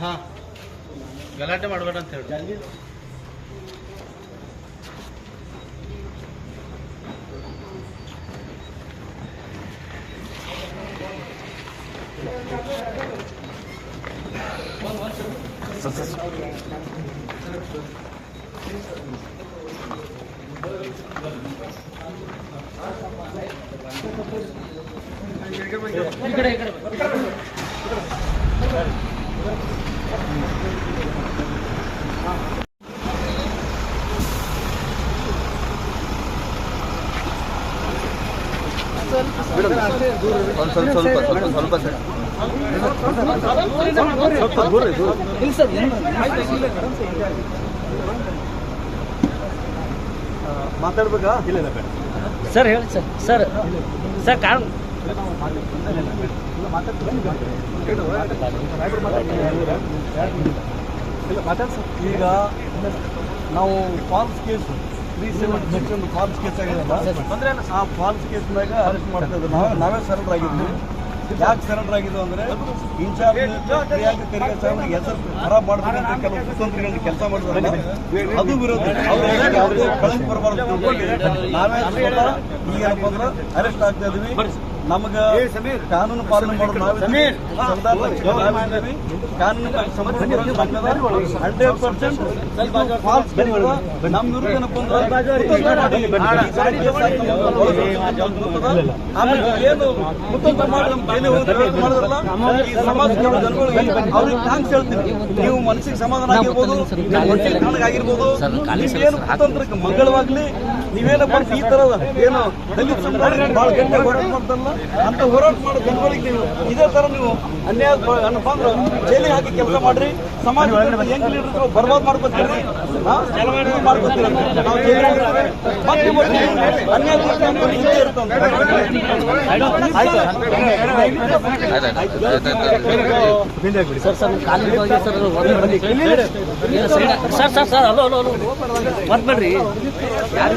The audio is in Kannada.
ಹಾಂ ಗಲಾಟೆ ಮಾಡಬೇಡ ಅಂತ ಹೇಳಿ ಜಲ್ದಿ ఇక్కడ ఇక్కడ ఇక్కడ ಸ್ವಲ್ಪ ಸ್ವಲ್ಪ ಸ್ವಲ್ಪ ಸ್ವಲ್ಪ ಸರ್ ಸ್ವಲ್ಪ ದೂರ ದೂರ ಮಾತಾಡ್ಬೇಕಾ ಇಲ್ಲ ಇಲ್ಲ ಬೇಡ ಸರ್ ಹೇಳಿ ಸರ್ ಸರ್ ಸರ್ ಕಾರಣ ಈಗ ನಾವು ಫಾಲ್ಸ್ ಕೇಸ್ ತ್ರೀ ಸೆವೆಂಟಿ ಒಂದು ಫಾಲ್ಸ್ ಕೇಸ್ ಆಗಿದೆಲ್ಲ ಆ ಫಾಲ್ಸ್ ಕೇಸ್ನಾಗ ಅರೆಸ್ಟ್ ಮಾಡ್ತಾ ಇದ್ದೀವಿ ನಾವು ನಾವೇ ಸರೆಂಡರ್ ಆಗಿದ್ವಿ ಯಾಕೆ ಸರೆಂಡರ್ ಆಗಿದ್ದು ಅಂದ್ರೆ ಇನ್ಚಾರ್ಜ್ ತೆರಿಗೆ ಸಾಹೇಬ್ರಿಗೆ ಹೆಸರು ಖರಾಬ್ ಮಾಡ್ಬೇಕಂತ ಕೆಲವು ಕುತಂತ್ರಿಗಳನ್ನ ಕೆಲಸ ಮಾಡಿದ್ರೆ ಅದು ವಿರೋಧ. ಅವ್ರು ಬರಬಾರ್ದು ಅಂತ ನಾವೇ ಈಗ ಏನಪ್ಪ ಅಂದ್ರೆ ಅರೆಸ್ಟ್ ಆಗ್ತಾ ಇದೀವಿ. ನಮಗ ಕಾನೂನು ಪಾಲನೆ ಮಾಡೋದು ನಾವೇ ನಾವಿದ್ದೀವಿ ಕಾನೂನು ಹಂಡ್ರೆಡ್ ಪರ್ಸೆಂಟ್ ಫಾಲ್ಸ್ ನಮ್ಮ ವಿರುದ್ಧ ಏನಪ್ಪ ಅಂದ್ರೆ ಆಮೇಲೆ ಏನು ಮಾಡಿ ನಮ್ಮ ಮಾಡಿದ್ರಲ್ಲ ಈ ಅವ್ರಿಗೆ ಥ್ಯಾಂಕ್ಸ್ ಹೇಳ್ತೀನಿ ನೀವು ಮನಸ್ಸಿಗೆ ಸಮಾಧಾನ ಆಗಿರ್ಬೋದು ಹೊಟ್ಟೆಗೆ ತಣ್ಣಗಾಗಿರ್ಬೋದು ಏನು ಕುತಂತ್ರಕ್ಕೆ ಮಂಗಳವಾಗ್ಲಿ ನೀವೇನಪ್ಪ ಈ ತರ ಏನು ದಲಿತ ಸಮುದಾಯ ಬಹಳ ಗಂಟೆ ಹೋರಾಟ ಮಾಡ್ತಲ್ಲ ಅಂತ ಹೋರಾಟ ಮಾಡೋ ಜನಗಳಿಗೆ ನೀವು ಇದೇ ತರ ನೀವು ಅನ್ಯಾಯ ಏನಪ್ಪ ಅಂದ್ರೆ ಜೈಲಿಗೆ ಹಾಕಿ ಕೆಲಸ ಮಾಡ್ರಿ. ಸಮಾಜ ಹೆಂಗ್ ಲೀಡರ್ ಬರ್ಬಾದ್ ಮಾಡ್ಕೊತೀರಿ? ಮಾಡ್ಕೊತೀರಿ? ನಾವು ಜೈಲಿಗೆ. ಮತ್ತೆ ಮತ್ತೆ ಅನ್ಯಾಯ ಹಿಂದೆ ಇರ್ತಾವೆ. ಸರ್ ಸರ್ ಕಾಲಿಗೆ ಹೋಗಿ sir sir sir sir hello hello hello ಮರ್ಬೇಡ್ರಿ ಯಾರು